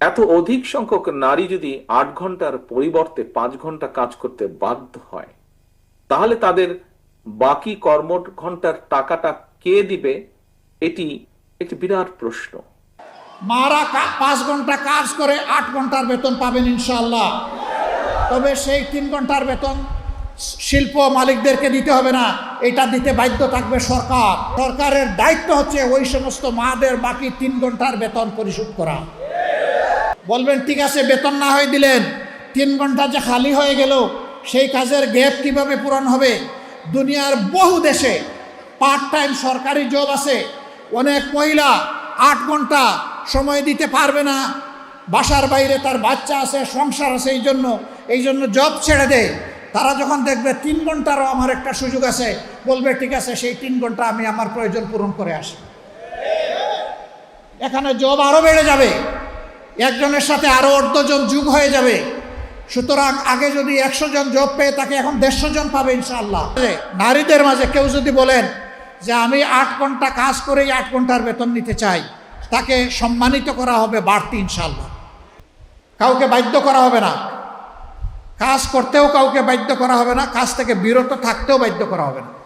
এত অধিক সংখ্যক নারী যদি আট ঘণ্টার পরিবর্তে পাঁচ ঘণ্টা কাজ করতে বাধ্য হয়, তাহলে তাদের বাকি কর্ম ঘণ্টার টাকাটা কে দিবে? এটি একটি বিরাট প্রশ্ন। মারা পাঁচ ঘণ্টা কাজ করে আট ঘণ্টার বেতন পাবেন ইনশাল্লাহ তবে সেই তিন ঘণ্টার বেতন শিল্প মালিকদেরকে দিতে হবে না, এটা দিতে বাধ্য থাকবে সরকার। সরকারের দায়িত্ব হচ্ছে ওই সমস্ত মাদের বাকি তিন ঘণ্টার বেতন পরিশোধ করা। বলবেন, ঠিক আছে, বেতন না হয়ে দিলেন। তিন ঘণ্টা যে খালি হয়ে গেল, সেই কাজের গ্যাপ কীভাবে পূরণ হবে? দুনিয়ার বহু দেশে পার্ট টাইম সরকারি জব আছে। অনেক মহিলা আট ঘণ্টা সময় দিতে পারবে না। বাসার বাইরে তার বাচ্চা আছে, সংসার আছে, এই জন্য এই জন্য জব ছেড়ে দেয়। তারা যখন দেখবে তিন ঘন্টারও আমার একটা সুযোগ আছে, বলবে, ঠিক আছে, সেই তিন ঘণ্টা আমি আমার প্রয়োজন পূরণ করে আসি। এখানে জব আরও বেড়ে যাবে। একজনের সাথে আরও অর্ধজন যুগ হয়ে যাবে। সুতরাং আগে যদি একশো জন জব পেয়ে তাকে এখন দেড়শো জন পাবে ইনশাআল্লাহ। নারীদের মাঝে কেউ যদি বলেন যে, আমি আট ঘণ্টা কাজ করেই আট ঘণ্টার বেতন নিতে চাই। তাকে সম্মানিত করা হবে বাড়তি ইনশাল্লাহ কাউকে বাধ্য করা হবে না। কাজ করতেও কাউকে বাধ্য করা হবে না। কাজ থেকে বিরত থাকতেও বাধ্য করা হবে না।